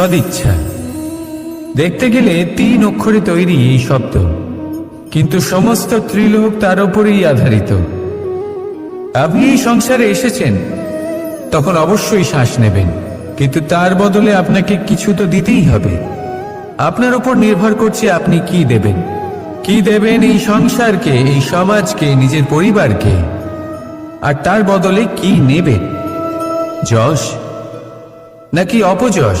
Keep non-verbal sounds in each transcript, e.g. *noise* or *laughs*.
সদিচ্ছা। দেখতে গেলে তিন অক্ষরে তৈরি এই শব্দ, কিন্তু সমস্ত ত্রিলোক তার উপরেই আধারিত। আপনি এই সংসারে এসেছেন, তখন অবশ্যই শ্বাস নেবেন, কিন্তু তার বদলে আপনাকে কিছু তো দিতেই হবে। আপনার উপর নির্ভর করছে আপনি কি দেবেন। কি দেবেন এই সংসারকে, এই সমাজকে, নিজের পরিবারকে? আর তার বদলে কি নেবেন? যশ? নাকি অপযশ?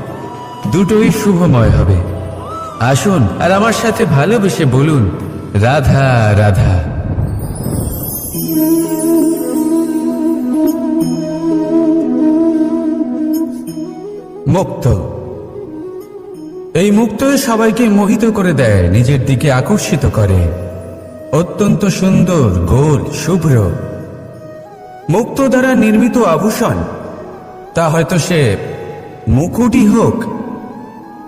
দুটোই শুভময় হবে। আসুন, আর আমার সাথে ভালোবেসে বলুন, রাধা রাধা। মুক্ত। এই মুক্ত সবাইকে মোহিত করে দেয়, নিজের দিকে আকর্ষিত করে। অত্যন্ত সুন্দর, গোল, শুভ্র। মুক্ত দ্বারা নির্মিত আভূষণ। তা হয়তো সে মুকুটই হোক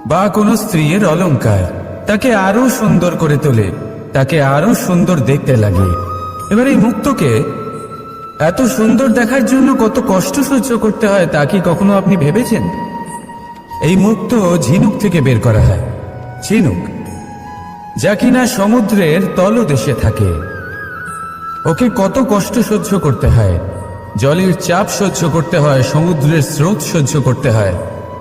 বা কোনো স্ত্রীর অলংকার তাকে আরও সুন্দর করে তোলে, তাকে আরও সুন্দর দেখতে লাগে। এবার এই মুক্তকে এত সুন্দর দেখার জন্য কত কষ্ট সহ্য করতে হয় তা কি কখনো আপনি ভেবেছেন? এই মুক্ত ঝিনুক থেকে বের করা হয়। ঝিনুক, যা কিনা সমুদ্রের তলদেশে থাকে। ওকে কত কষ্ট সহ্য করতে হয়। জলের চাপ সহ্য করতে হয়, সমুদ্রের স্রোত সহ্য করতে হয়।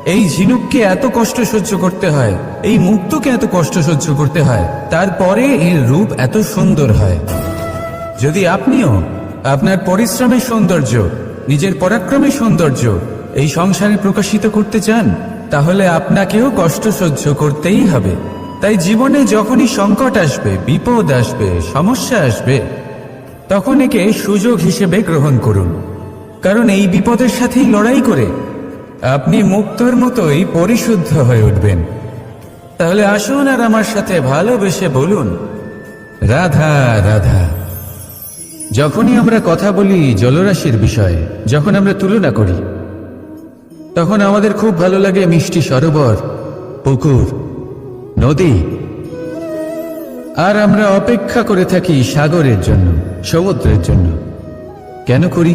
এই ঝিনুককে এত কষ্ট সহ্য করতে হয়, এই মুক্তকে এত কষ্ট সহ্য করতে হয়, তারপরে এর রূপ এত সুন্দর হয়। যদি আপনিও আপনার পরিশ্রমের সৌন্দর্য, নিজের পরাক্রমের সৌন্দর্য এই সংসারে প্রকাশিত করতে চান, তাহলে আপনাকেও কষ্ট সহ্য করতেই হবে। তাই জীবনে যখনই সংকট আসবে, বিপদ আসবে, সমস্যা আসবে, তখন একে সুযোগ হিসেবে গ্রহণ করুন। কারণ এই বিপদের সাথেই লড়াই করে আপনি মুক্তর মতোই পরিশুদ্ধ হয়ে উঠবেন। তাহলে আসুন আর আমার সাথে ভালোবেসে বলুন, রাধা রাধা। যখনই আমরা কথা বলি জলরাশির বিষয়ে, যখন আমরা তুলনা করি, তখন আমাদের খুব ভালো লাগে মিষ্টি সরোবর, পুকুর, নদী। আর আমরা অপেক্ষা করে থাকি সাগরের জন্য, সমুদ্রের জন্য। কেন করি?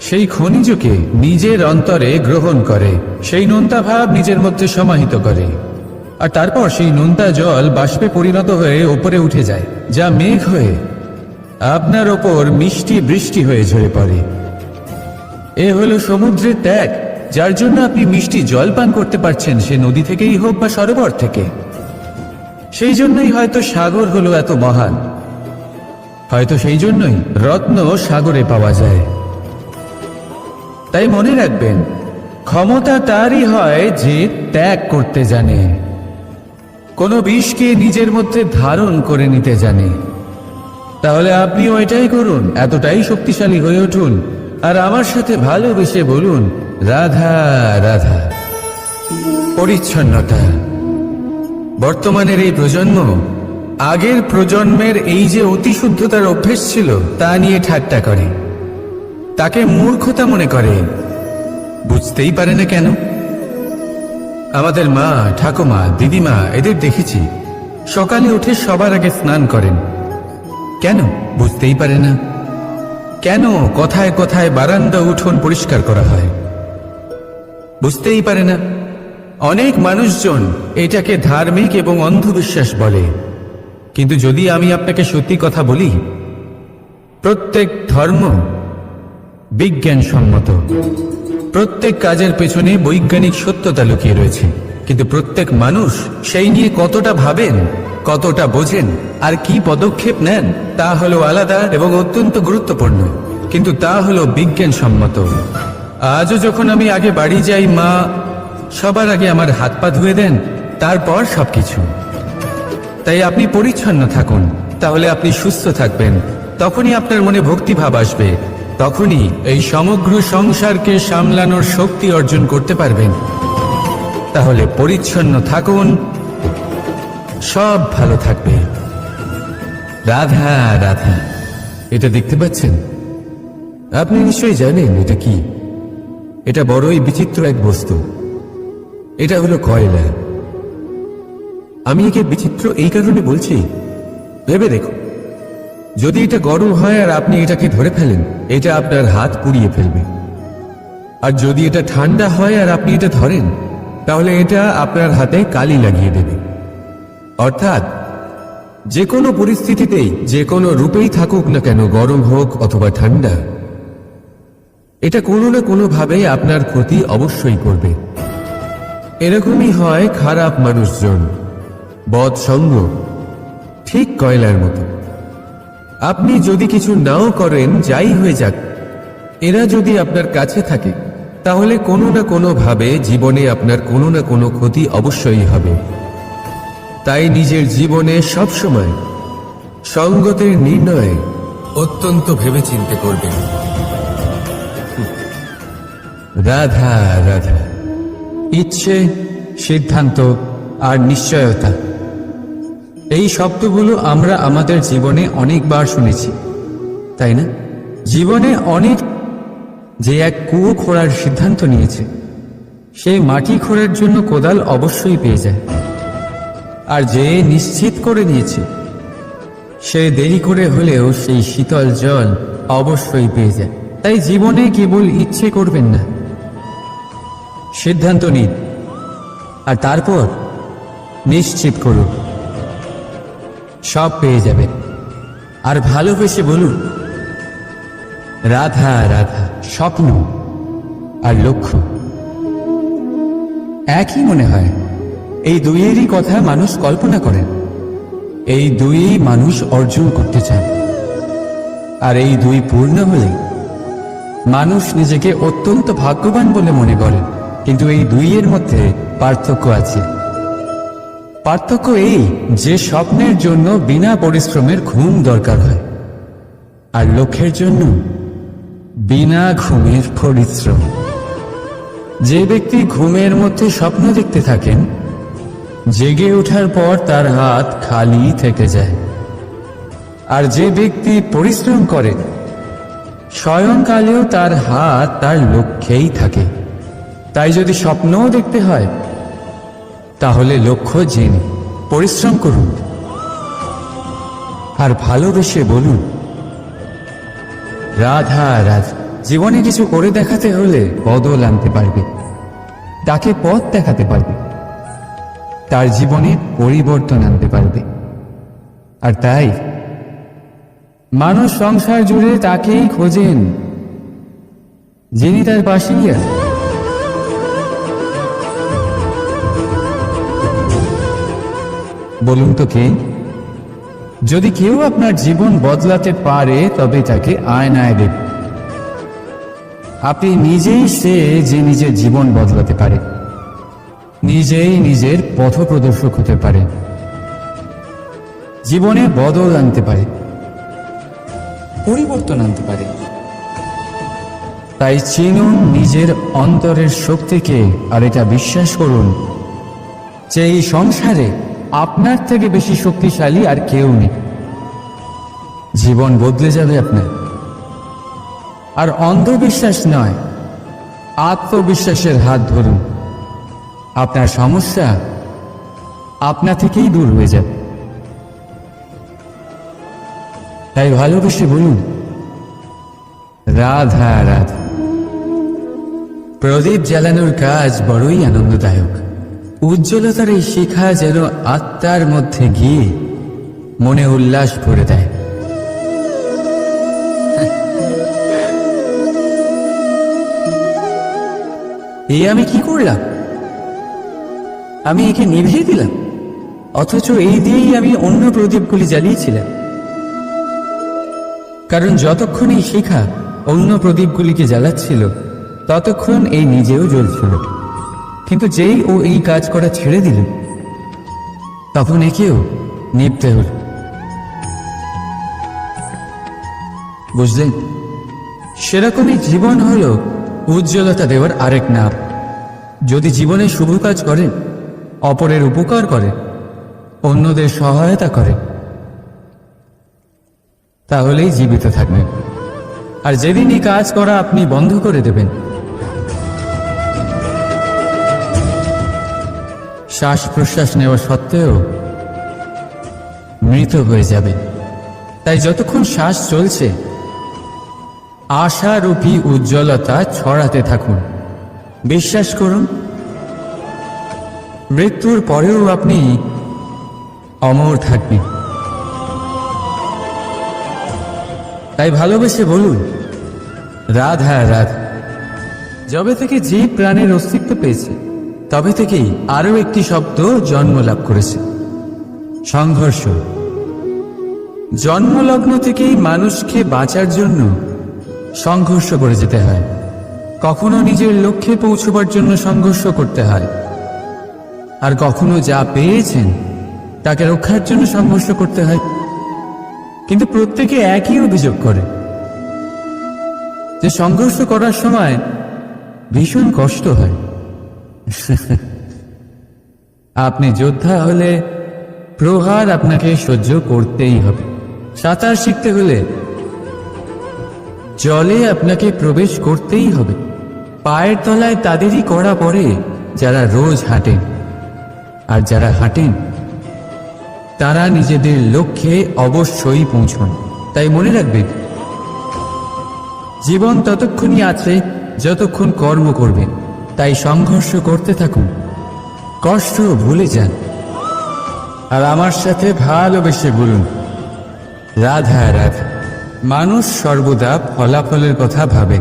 সেই খনিজকে নিজের অন্তরে গ্রহণ করে, সেই নোনতা ভাব নিজের মধ্যে সমাহিত করে। আর তারপর সেই নোনতা জল বাষ্পে পরিণত হয়ে ওপরে উঠে যায়, যা মেঘ হয়ে আপনার ওপর মিষ্টি বৃষ্টি হয়ে ঝরে পড়ে। এ হলো সমুদ্রের ত্যাগ, যার জন্য আপনি মিষ্টি জল পান করতে পারছেন, সে নদী থেকেই হোক বা সরোবর থেকে। সেই জন্যই হয়তো সাগর হলো এত মহান। হয়তো সেই জন্যই রত্ন সাগরে পাওয়া যায়। তাই মনে রাখবেন, ক্ষমতা তারই হয় যে ত্যাগ করতে জানে। কোনো বিষকে নিজের মধ্যে ধারণ করে নিতে জানে। তাহলে আপনিও এটাই করুন, এতটাই শক্তিশালী হয়ে উঠুন, আর আমার সাথে ভালোবেসে বলুন, রাধা রাধা। পরিচ্ছন্নতা। বর্তমানের এই প্রজন্ম, আগের প্রজন্মের এই যে অতিশুদ্ধতার অভ্যেস ছিল, তা নিয়ে ঠাট্টা করে। তাকে মূর্খতা মনে করে। বুঝতেই পারে না কেন? আমাদের মা, ঠাকুমা, দিদিমা, এদের দেখেছি। সকালে উঠে সবার আগে স্নান করেন। কেন? বুঝতেই পারে না। কেন কথায় কথায় বারান্দা উঠোন পরিষ্কার করা হয়? বুঝতেই পারে না। অনেক মানুষজন এটাকে ধার্মিক এবং অন্ধবিশ্বাস বলে। কিন্তু যদি আমি আপনাকে সত্যি কথা বলি, প্রত্যেক ধর্ম বিজ্ঞানসম্মত। প্রত্যেক কাজের পেছনে বৈজ্ঞানিক সত্যতা লুকিয়ে রয়েছে। কিন্তু প্রত্যেক মানুষ সেই নিয়ে কতটা ভাবেন, কতটা বোঝেন, আর কি পদক্ষেপ নেন, তা হলো আলাদা এবং অত্যন্ত গুরুত্বপূর্ণ। কিন্তু তা হলো বিজ্ঞানসম্মত। আজও যখন আমি আগে বাড়ি যাই, মা সবার আগে আমার হাত পা ধুয়ে দেন, তারপর সবকিছু। তাই আপনি পরিচ্ছন্ন থাকুন, তাহলে আপনি সুস্থ থাকবেন, তখনই আপনার মনে ভক্তিভাব আসবে। তখনই এই সমগ্র সংসারকে সামলানোর শক্তি অর্জন করতে পারবেন। তাহলে পরিচ্ছন্ন থাকুন। সব ভালো থাকবে। রাধা রাধা, এটা দেখতে পাচ্ছেন? আপনি নিশ্চয়ই জানেন এটা কি? এটা বড়ই বিচিত্র এক বস্তু। এটা হলো কয়লা। আমি একে বিচিত্র এই কারণে বলছি। ভেবে দেখো যদি এটা গরম হয় আর আপনি এটাকে ধরে ফেলেন, এটা আপনার হাত পুড়িয়ে ফেলবে। আর যদি এটা ঠান্ডা হয় আর আপনি এটা ধরেন, তাহলে এটা আপনার হাতে কালি লাগিয়ে দেবে। অর্থাৎ, যে কোনো পরিস্থিতিতেই, যে কোনো রূপেই থাকুক না কেন, গরম হোক অথবা ঠান্ডা, এটা কোনো না কোনোভাবে আপনার ক্ষতি অবশ্যই করবে। এরকমই হয় খারাপ মানুষজন বদ সঙ্গ ঠিক কয়লার মতো। আপনি যদি কিছু নাও করেন, যাই হয়ে যাক। এরা যদি আপনার কাছে থাকে, তাহলে কোনো না কোনো ভাবে জীবনে আপনার কোনো না কোনো ক্ষতি অবশ্যই হবে। তাই নিজের জীবনে সবসময় সঙ্গতের নির্ণয় অত্যন্ত ভেবেচিন্তে করবেন। রাধা রাধা। ইচ্ছে, সিদ্ধান্ত আর নিশ্চয়তা। এই শব্দগুলো আমরা আমাদের জীবনে অনেকবার শুনেছি, তাই না? জীবনে অনেক যে এক কুয়ো খোঁড়ার সিদ্ধান্ত নিয়েছে, সে মাটি খোঁড়ার জন্য কোদাল অবশ্যই পেয়ে যায়। আর যে নিশ্চিত করে নিয়েছে, সে দেরি করে হলেও সেই শীতল জল অবশ্যই পেয়ে যায়। তাই জীবনে কেবল ইচ্ছে করবেন না। সিদ্ধান্ত নিন। আর তারপর নিশ্চিত করুন। সব পেয়ে যাবে। আর ভালোবেসে বলুন, রাধা রাধা, স্বপ্ন আর লক্ষ্য। একই মনে হয়, এই দুইয়েরই কথা মানুষ কল্পনা করেন। এই দুইই মানুষ অর্জন করতে চান। আর এই দুই পূর্ণ হলে মানুষ নিজেকে অত্যন্ত ভাগ্যবান বলে মনে করেন। কিন্তু এই দুইয়ের মধ্যে পার্থক্য আছে। পার্থক্য এই যে স্বপ্নের জন্য বিনা পরিশ্রমের ঘুম দরকার হয়, আর লক্ষ্যের জন্য বিনা ঘুমের পরিশ্রম। যে ব্যক্তি ঘুমের মধ্যে স্বপ্ন দেখতে থাকেন, জেগে ওঠার পর তার হাত খালি থেকে যায়। আর যে ব্যক্তি পরিশ্রম করে, স্বয়ংকালেও তার হাত তার লক্ষ্যেই থাকে। তাই যদি স্বপ্নও দেখতে হয় তাহলে লক্ষ্য জেনে, পরিশ্রম করুন। আর ভালোবেসে বলুন, রাধা রাধা, জীবনে কিছু করে দেখাতে হলে বদল আনতে পারবে। তাকে পথ দেখাতে পারবে। তার জীবনে পরিবর্তন আনতে পারবে। আর তাই, মানুষ সংসার জুড়ে তাকেই খোঁজেন, যিনি তার পাশেই আছেন বলুন তো কে? যদি কেউ আপনার জীবন বদলাতে পারে, তবে তাকে আয়নায় দেব। আপনি নিজেই সে যে নিজের জীবন বদলাতে পারে। নিজেই নিজের পথ প্রদর্শক হতে পারে। জীবনে বদল আনতে পারে। পরিবর্তন আনতে পারে। তাই চিনুন নিজের অন্তরের শক্তিকে, আর এটা বিশ্বাস করুন যে এই সংসারে আপনার থেকে বেশি শক্তিশালী আর কেউ নেই। জীবন বদলে যাবে আপনার। আর অন্ধবিশ্বাস নয়, আত্মবিশ্বাসের হাত ধরুন। আপনার সমস্যা আপনা থেকেই দূর হয়ে যাবে। তাই ভালোবেসে বলুন, রাধা রাধা। প্রদীপ জ্বালানোর কাজ বড়ই আনন্দদায়ক। উজ্জ্বলতার এই শিখা যেন আত্মার মধ্যে গিয়ে মনে উল্লাস ভরে দেয়। এই আমি কি করলাম? আমি একে নিভিয়ে দিলাম, অথচ এই দিয়েই আমি অন্য প্রদীপগুলি জ্বালিয়েছিলাম। কারণ যতক্ষণ এই শিখা অন্য প্রদীপগুলিকে জ্বালাচ্ছিল, ততক্ষণ এই নিজেও জ্বলছিল। কিন্তু যেই ও এই কাজ করা ছেড়ে দিল, তখন একেও নিপতে হল। বুঝলেন? সেরকমই জীবন হল উজ্জ্বলতা দেওয়ার আরেক নাম যদি জীবনে শুভ কাজ করেন অপরের উপকার করে, অন্যদের সহায়তা করে, তাহলেই জীবিত থাকবেন। আর যেদিনই কাজ করা আপনি বন্ধ করে দেবেন শ্বাস প্রশ্বাস নেওয়া সত্ত্বেও মৃত হয়ে যাবে। তাই যতক্ষণ শ্বাস চলছে, আশারূপী উজ্জ্বলতা ছড়াতে থাকুন। বিশ্বাস করুন, মৃত্যুর পরেও আপনি অমর থাকবেন। তাই ভালোবেসে বলুন, রাধা রাধা। যবে থেকে যে প্রাণের অস্তিত্ব পেয়েছে তবে থেকেই আরও একটি শব্দ জন্ম লাভ করেছে। সংঘর্ষ। জন্মলগ্ন থেকেই মানুষকে বাঁচার জন্য সংঘর্ষ করে যেতে হয়। কখনো নিজের লক্ষ্যে পৌঁছবার জন্য সংঘর্ষ করতে হয়। আর কখনো যা পেয়েছেন, তাকে রক্ষার জন্য সংঘর্ষ করতে হয়। কিন্তু প্রত্যেকে একই অভিযোগ করে। যে সংঘর্ষ করার সময় ভীষণ কষ্ট হয়। *laughs* আপনি যোদ্ধা হলে প্রহার আপনাকে সহ্য করতেই হবে। সাঁতার শিখতে হলে জলে আপনাকে প্রবেশ করতেই হবে। পায়ের তলায় তাদেরই করা পড়ে যারা রোজ হাঁটেন। আর যারা হাঁটেন, তারা নিজেদের লক্ষ্যে অবশ্যই পৌঁছন। তাই মনে রাখবেন, জীবন ততক্ষণই আছে, যতক্ষণ কর্ম করবেন। তাই সংঘর্ষ করতে থাকুন। কষ্ট ভুলে যান। আর আমার সাথে ভালোবেসে বলুন, রাধা রাধা, মানুষ সর্বদা ফলাফলের কথা ভাবে।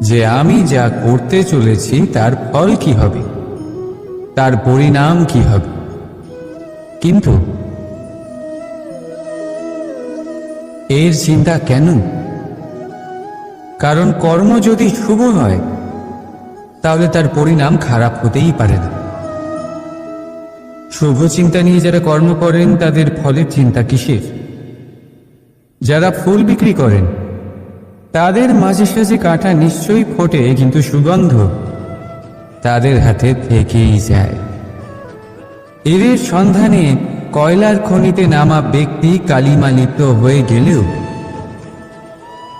যে আমি যা করতে চলেছি, তার ফল কি হবে? তার পরিণাম কি হবে? কিন্তু এর চিন্তা কেন? কারণ কর্ম যদি শুভ হয় তাহলে তার পরিণাম খারাপ হতেই পারে না। শুভ চিন্তা নিয়ে যারা কর্ম করেন, তাদের ফলের চিন্তা কিসের? যারা ফুল বিক্রি করেন, তাদের মাঝে সাঝে কাঁটা নিশ্চয়ই ফোটে, কিন্তু সুগন্ধ তাদের হাতে থেকেই যায়। এদের সন্ধানে কয়লার খনিতে নামা ব্যক্তি কালিমা লিপ্ত হয়ে গেলেও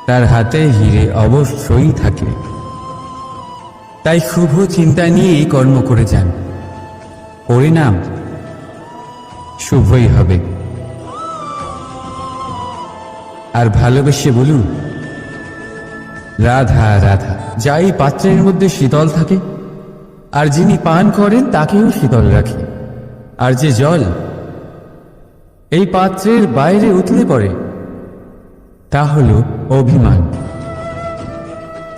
তার হাতে হিরে অবশ্যই থাকে। তাই শুভ চিন্তা নিয়েই কর্ম করে যান। পরিণাম শুভই হবে। আর ভালোবেসে বলুন, রাধা রাধা, যাই পাত্রের মধ্যে শীতল থাকে, আর যিনি পান করেন তাকেও শীতল রাখে। আর যে জল এই পাত্রের বাইরে উতলে পড়ে, তা হল অভিমান।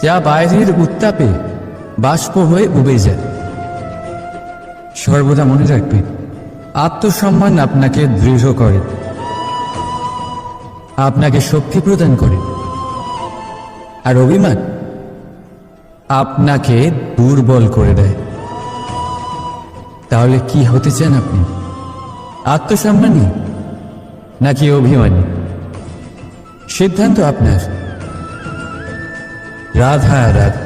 যা বাইরের উত্তাপে বাষ্প হয়ে উবে যায়। সর্বদা মনে রাখবেন আত্মসম্মান আপনাকে দৃঢ় করে, আপনাকে শক্তি প্রদান করে, আর অভিমান আপনাকে দুর্বল করে দেয়। তাহলে কি হতে চান আপনি? আত্মসম্মানী নাকি অভিমানী? সিদ্ধান্ত আপনার। রাধা রাধা।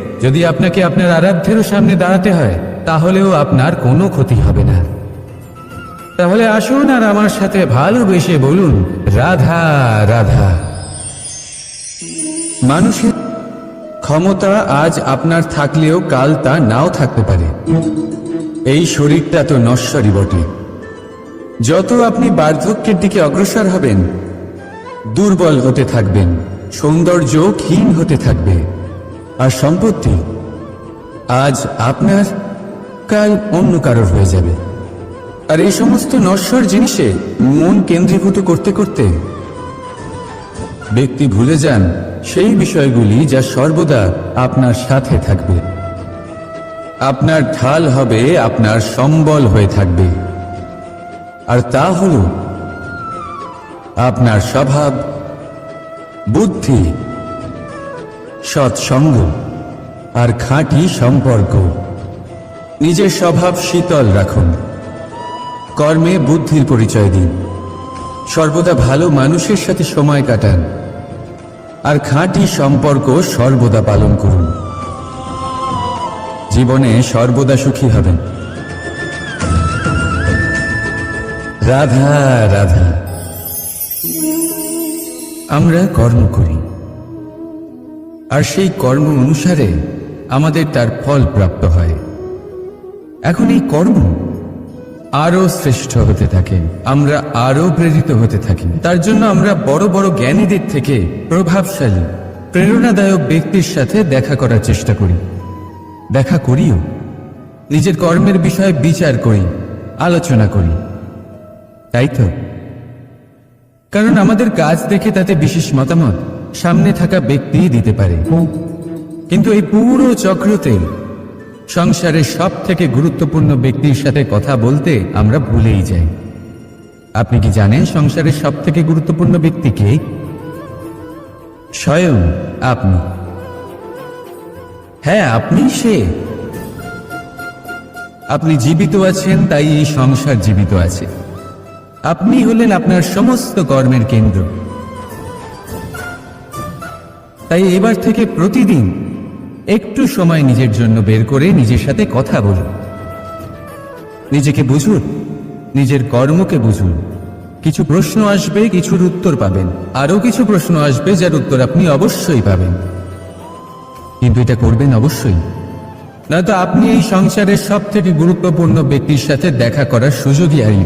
যদি আপনাকে আপনার আরাধ্যেরও সামনে দাঁড়াতে হয়, তাহলেও আপনার কোনো ক্ষতি হবে না। তাহলে আসুন আর আমার সাথে ভালোবেসে বলুন, রাধা রাধা। মানুষের ক্ষমতা আজ আপনার থাকলেও কাল তা নাও থাকতে পারে। এই শরীরটা তো নশ্বরই বটে। যত আপনি বার্ধক্যের দিকে অগ্রসর হবেন, দুর্বল হতে থাকবেন সৌন্দর্য ক্ষীণ হতে থাকবে। আর সম্পত্তি আজ আপনার, কাল অন্য কারোর হয়ে যাবে। আর এই সমস্ত নশ্বর জিনিসে মন কেন্দ্রীভূত করতে করতে ব্যক্তি ভুলে যান সেই বিষয়গুলি যা সর্বদা আপনার সাথে থাকবে। আপনার ঢাল হবে, আপনার সম্বল হয়ে থাকবে। আর তা হল আপনার স্বভাব, বুদ্ধি সৎসঙ্গ আর খাঁটি সম্পর্ক। নিজের স্বভাব শীতল রাখুন। কর্মে বুদ্ধির পরিচয় দিন। সর্বদা ভালো মানুষের সাথে সময় কাটান। আর খাঁটি সম্পর্ক সর্বদা পালন করুন। জীবনে সর্বদা সুখী হবেন। রাধা রাধা। আমরা কর্ম করি। আর সেই কর্ম অনুসারে আমাদের তার ফল প্রাপ্ত হয়। এখন এই কর্ম আরও শ্রেষ্ঠ হতে থাকে। আমরা আরও প্রেরিত হতে থাকি। তার জন্য আমরা বড় বড় জ্ঞানীদের থেকে প্রভাবশালী, প্রেরণাদায়ক ব্যক্তির সাথে দেখা করার চেষ্টা করি। দেখা করিও। নিজের কর্মের বিষয়ে বিচার করি, আলোচনা করি। তাই তো? কারণ আমাদের কাজ দেখে তাতে বিশেষ মতামত। সামনে থাকা ব্যক্তি দিতে পারে। কিন্তু এই পুরো চক্রতে সংসারের সব থেকে গুরুত্বপূর্ণ ব্যক্তির সাথে কথা বলতে আমরা ভুলেই যাই। আপনি কি জানেন সংসারের সব থেকে গুরুত্বপূর্ণ ব্যক্তি কে? স্বয়ং আপনি। হ্যাঁ আপনি সে। আপনি জীবিত আছেন, তাই এই সংসার জীবিত আছে। আপনি হলেন আপনার সমস্ত কর্মের কেন্দ্র। তাই এবার থেকে প্রতিদিন একটু সময় নিজের জন্য বের করে নিজের সাথে কথা বলুন। নিজেকে বুঝুন, নিজের কর্মকে বুঝুন। কিছু প্রশ্ন আসবে, কিছুর উত্তর পাবেন। আরও কিছু প্রশ্ন আসবে, যার উত্তর আপনি অবশ্যই পাবেন। কিন্তু এটা করবেন অবশ্যই। নয়তো আপনি এই সংসারের সব থেকে গুরুত্বপূর্ণ ব্যক্তির সাথে দেখা করার সুযোগই হারিয়ে